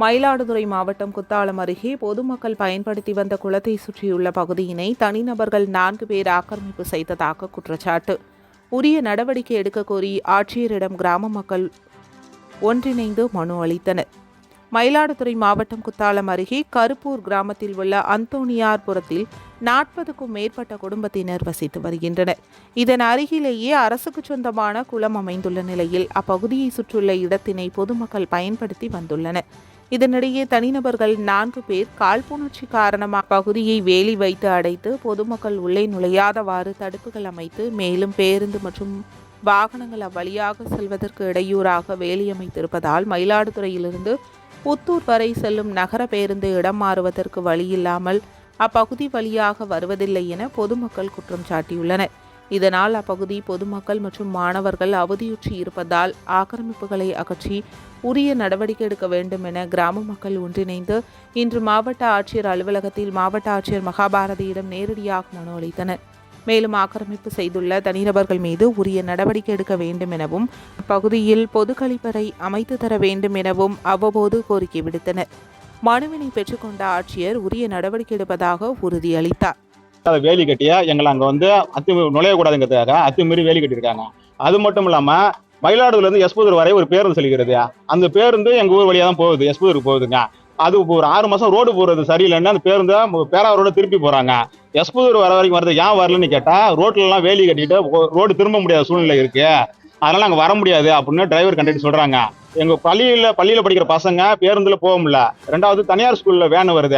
மயிலாடுதுறை மாவட்டம் குத்தாலம் அருகே பொதுமக்கள் பயன்படுத்தி வந்த குளத்தை சுற்றியுள்ள பகுதியினை தனிநபர்கள் நான்கு பேர் ஆக்கிரமிப்பு செய்ததாக குற்றச்சாட்டு. உரிய நடவடிக்கை எடுக்க கோரி ஆட்சியரிடம் கிராம மக்கள் ஒன்றிணைந்து மனு அளித்தனர். மயிலாடுதுறை மாவட்டம் குத்தாலம் அருகே கருப்பூர் கிராமத்தில் உள்ள அந்தோணியார்புரத்தில் நாற்பதுக்கும் மேற்பட்ட குடும்பத்தினர் வசித்து வருகின்றனர். இதன் அருகிலேயே அரசுக்கு சொந்தமான குளம் அமைந்துள்ள நிலையில் அப்பகுதியை சுற்றியுள்ள இடத்தினை பொதுமக்கள் பயன்படுத்தி வந்துள்ளனர். இதனிடையே தனிநபர்கள் நான்கு பேர் காழ்ப்புணர்ச்சி காரணமாக பகுதியை வேலி வைத்து அடைத்து பொதுமக்கள் உள்ளே நுழையாதவாறு தடுப்புகள் அமைத்து மேலும் பேருந்து மற்றும் வாகனங்கள் அவ்வழியாக செல்வதற்கு இடையூறாக வேலி அமைத்திருப்பதால் மயிலாடுதுறையிலிருந்து புத்தூர் வரை செல்லும் நகர பேருந்து இடம் மாறுவதற்கு வழியில்லாமல் அப்பகுதி வழியாக வருவதில்லை என பொதுமக்கள் குற்றம் சாட்டியுள்ளனர். இதனால் அப்பகுதி பொதுமக்கள் மற்றும் மாணவர்கள் அவதியுற்றி இருப்பதால் ஆக்கிரமிப்புகளை அகற்றி உரிய நடவடிக்கை எடுக்க வேண்டும் என கிராம மக்கள் ஒன்றிணைந்து இன்று மாவட்ட ஆட்சியர் அலுவலகத்தில் மாவட்ட ஆட்சியர் மகாபாரதியிடம் நேரடியாக மனு அளித்தனர். மேலும் ஆக்கிரமிப்பு செய்துள்ள தனிநபர்கள் மீது உரிய நடவடிக்கை எடுக்க வேண்டும் எனவும் அப்பகுதியில் பொது கழிப்பறை அமைத்து தர வேண்டும் எனவும் அவ்வப்போது கோரிக்கை விடுத்தனர். மனுவினை பெற்றுக்கொண்ட ஆட்சியர் உரிய நடவடிக்கை எடுப்பதாக உறுதியளித்தார். அதை வேலி கட்டிய எங்களை அங்கே வந்து அத்து நுழையக்கூடாதுங்கிறதுக்காக அத்துமீறி வேலி கட்டியிருக்காங்க. அது மட்டும் இல்லாமல் மயிலாடுதுறையிலேருந்து எஸ்புதூர் வரை ஒரு பேருந்து செல்கிறது. அந்த பேருந்து எங்கள் ஊர் வழியாக தான் போகுது. எஸ்புதூருக்கு போகுதுங்க. அது இப்போ ஒரு ஆறு மாதம் ரோடு போகிறது சரியில்லைன்னு அந்த பேருந்தை பேராவரோட திருப்பி போகிறாங்க எஸ்புதூர் வர வரைக்கும் வரது ஏன் வரலன்னு கேட்டால் ரோட்லலாம் வேலி கட்டிட்டு ரோடு திரும்ப முடியாத சூழ்நிலை இருக்குது அதனால் அங்கே வர முடியாது அப்படின்னு டிரைவர் கண்டக்டர் சொல்கிறாங்க எங்கள் பள்ளியில் பள்ளியில் படிக்கிற பசங்க பேருந்தில் போக முடியல. ரெண்டாவது தனியார் ஸ்கூலில் வேன் வருது.